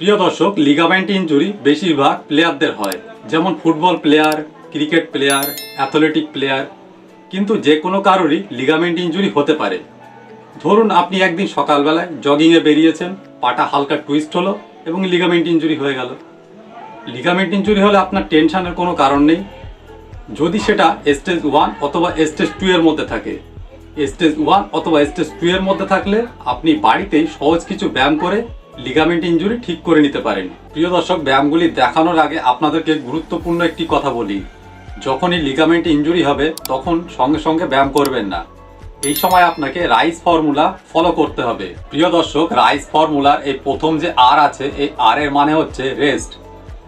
প্রিয় দর্শক ligament injury বেশিরভাগ প্লেয়ারদের হয়। যেমন football player cricket player athletic player কিন্তু যে কোনো কারোরই লিগামেন্ট ইনজুরি হতে পারে। ধরুন আপনি একদিন সকালবেলায় জগিংয়ে বেরিয়েছেন, পাটা হালকা টুইস্ট হলো এবং লিগামেন্ট ইনজুরি হয়ে গেল। লিগামেন্ট ইনজুরি হলে আপনার টেনশানের কোনো কারণ নেই। যদি সেটা স্টেজ ওয়ান অথবা স্টেজ টু এর মধ্যে থাকে। স্টেজ ওয়ান অথবা স্টেজ টু এর মধ্যে থাকলে আপনি বাড়িতেই সহজ কিছু ব্যায়াম করে লিগামেন্ট ইনজুরি ঠিক করে নিতে পারেন। প্রিয় দর্শক, ব্যায়ামগুলি দেখানোর আগে আপনাদেরকে গুরুত্বপূর্ণ একটি কথা বলি। যখনই লিগামেন্ট ইনজুরি হবে, তখন সঙ্গে সঙ্গে ব্যায়াম করবেন না। এই সময় আপনাকে রাইস ফর্মুলা ফলো করতে হবে। প্রিয় দর্শক রাইস ফর্মুলার এই প্রথম যে আর আছে, এই আর এর মানে হচ্ছে রেস্ট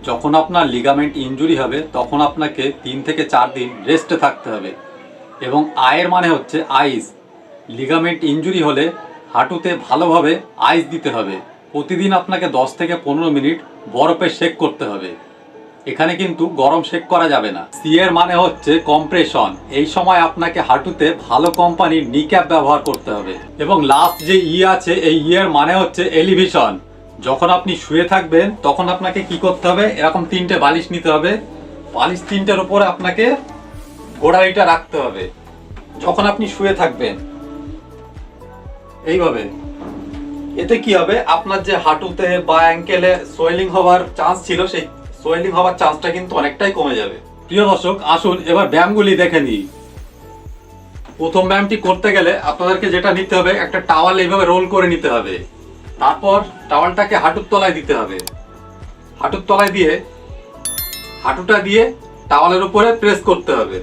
যখন আপনার লিগামেন্ট ইনজুরি হবে, তখন আপনাকে তিন থেকে চার দিন রেস্টে থাকতে হবে। এবং আয়ের মানে হচ্ছে আইস লিগামেন্ট ইনজুরি হলে হাঁটুতে ভালোভাবে আইস দিতে হবে। প্রতিদিন আপনাকে দশ থেকে পনেরো মিনিট বরফে শেক করতে হবে। এখানে কিন্তু গরম শেক করা যাবে না। সি এর মানে হচ্ছে কম্প্রেশন এই সময় আপনাকে হাঁটুতে ভালো কোম্পানির নিক্যাপ ব্যবহার করতে হবে। এবং লাস্ট যে ই আছে, এই ই এর মানে হচ্ছে এলিভিশন যখন আপনি শুয়ে থাকবেন, তখন আপনাকে কি করতে হবে? এরকম তিনটে বালিশ নিতে হবে। বালিশ তিনটের উপরে আপনাকে গোড়ালিটা রাখতে হবে। যখন আপনি শুয়ে থাকবেন, এইভাবে। এতে কি হবে? আপনার যে হাঁটুতে বা অ্যাঙ্কেলে সোয়েলিং হওয়ার চান্স ছিল, সেই সোয়েলিং হওয়ার চান্সটা কিন্তু অনেকটাই কমে যাবে। প্রিয় দর্শক, আসুন এবার ব্যায়ামগুলি দেখে নিই। প্রথম ব্যায়ামটি করতে গেলে আপনাদেরকে যেটা নিতে হবে, একটা টাওয়াল এইভাবে রোল করে নিতে হবে। তারপর টাওয়ালটাকে হাঁটুর তলায় দিতে হবে। হাঁটুর তলায় দিয়ে, হাঁটুটা দিয়ে টাওয়ালের উপরে প্রেস করতে হবে।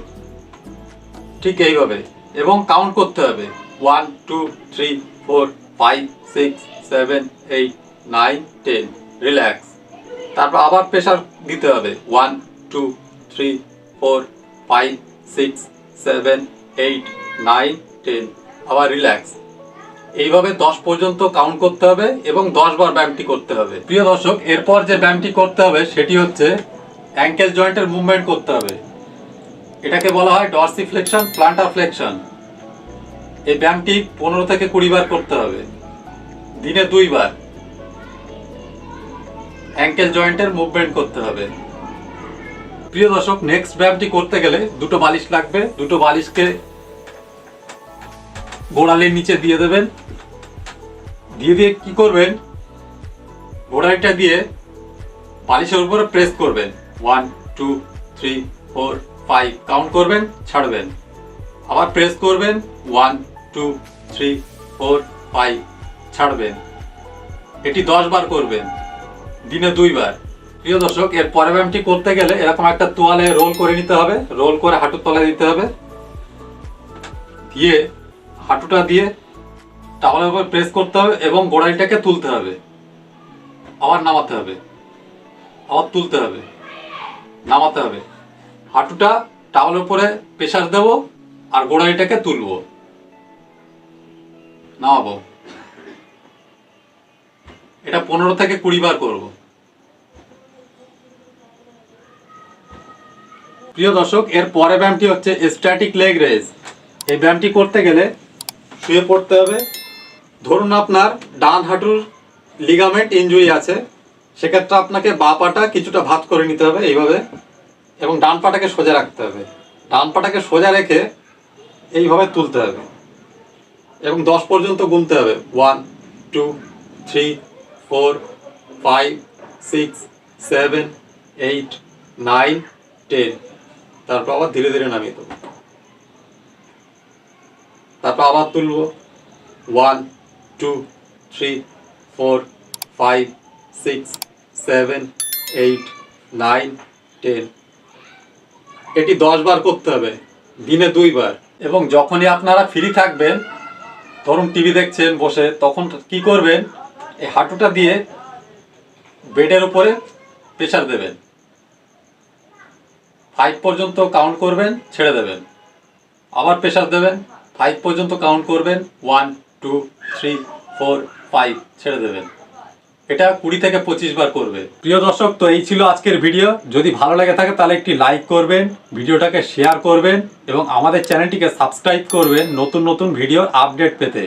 ঠিক এইভাবে। এবং কাউন্ট করতে হবে। One two three four five six seven eight nine ten relax তারপর আবার প্রেশার দিতে হবে। One two three four five six seven eight nine ten আবার রিল্যাক্স এইভাবে দশ পর্যন্ত কাউন্ট করতে হবে এবং দশ বার ব্যায়ামটি করতে হবে। প্রিয় দর্শক, এরপর যে ব্যায়ামটি করতে হবে সেটি হচ্ছে অ্যাঙ্কেল জয়েন্টের মুভমেন্ট করতে হবে। এটাকে বলা হয় ডর্সি ফ্লেকশন প্লান্টার ফ্লেকশন এই ব্যায়ামটি পনেরো থেকে কুড়ি বার করতে হবে। দিনে দুইবার অ্যাঙ্কেল জয়েন্টের মুভমেন্ট করতে হবে। প্রিয় দর্শক নেক্সট ব্যায়ামটি করতে গেলে দুটো বালিশ লাগবে। দুটো বালিশকে গোড়ালির নিচে দিয়ে দেবেন। দিয়ে দিয়ে কি করবেন? গোড়ালিটা দিয়ে বালিশের উপরে প্রেস করবেন। One two three four five count করবেন, ছাড়বেন। আবার প্রেস করবেন। One two three four five ছাড়বেন। এটি দশ বার করবেন, দিনে দুইবার প্রিয় দর্শক, এর পরের ব্যায়ামটি করতে গেলে এরকম একটা তোয়ালে রোল করে নিতে হবে, রোল করে হাঁটুর তলায় দিতে হবে। দিয়ে হাঁটুটা দিয়ে টাওয়ালের উপর প্রেস করতে হবে এবং গোড়ালিটাকে তুলতে হবে। আবার নামাতে হবে, আবার তুলতে হবে, নামাতে হবে। হাঁটুটা টাওয়ালের উপরে প্রেশার দেবো আর গোড়ালিটাকে তুলবো। নামাবো এটা পনেরো থেকে কুড়ি বার করব। প্রিয় দর্শক, এর পরে ব্যায়ামটি হচ্ছে স্ট্যাটিক লেগ রেস এই ব্যায়ামটি করতে গেলে শুয়ে পড়তে হবে। ধরুন আপনার ডান হাঁটুর লিগামেন্ট ইনজুরি আছে। সেক্ষেত্রে আপনাকে বা পাটা কিছুটা ভাত করে নিতে হবে এইভাবে এবং ডান পাটাকে সোজা রাখতে হবে। ডান পাটাকে সোজা রেখে এইভাবে তুলতে হবে। এবং দশ পর্যন্ত গুনতে হবে। One two three four five six seven eight nine ten তারপর আবার ধীরে ধীরে নামিয়ে দেবো। তারপর আবার তুলবো। One two three four five six seven eight nine ten এটি দশ বার করতে হবে। দিনে দুইবার। এবং যখনই আপনারা ফ্রি থাকবেন ধরুন টিভি দেখছেন বসে, তখন কি করবেন? এই হাঁটুটা দিয়ে বেডের উপরে প্রেশার দেবেন। ফাইভ পর্যন্ত কাউন্ট করবেন, ছেড়ে দেবেন। আবার প্রেশার দেবেন ফাইভ পর্যন্ত কাউন্ট করবেন one two three four five ছেড়ে দেবেন। এটা কুড়ি থেকে পঁচিশ বার করবে। প্রিয় দর্শক, তো এই ছিল আজকের ভিডিও। যদি ভালো লাগে থাকে, তাহলে একটি লাইক করবেন, ভিডিওটাকে শেয়ার করবেন এবং আমাদের চ্যানেলটিকে সাবস্ক্রাইব করবেন নতুন নতুন ভিডিওর আপডেট পেতে।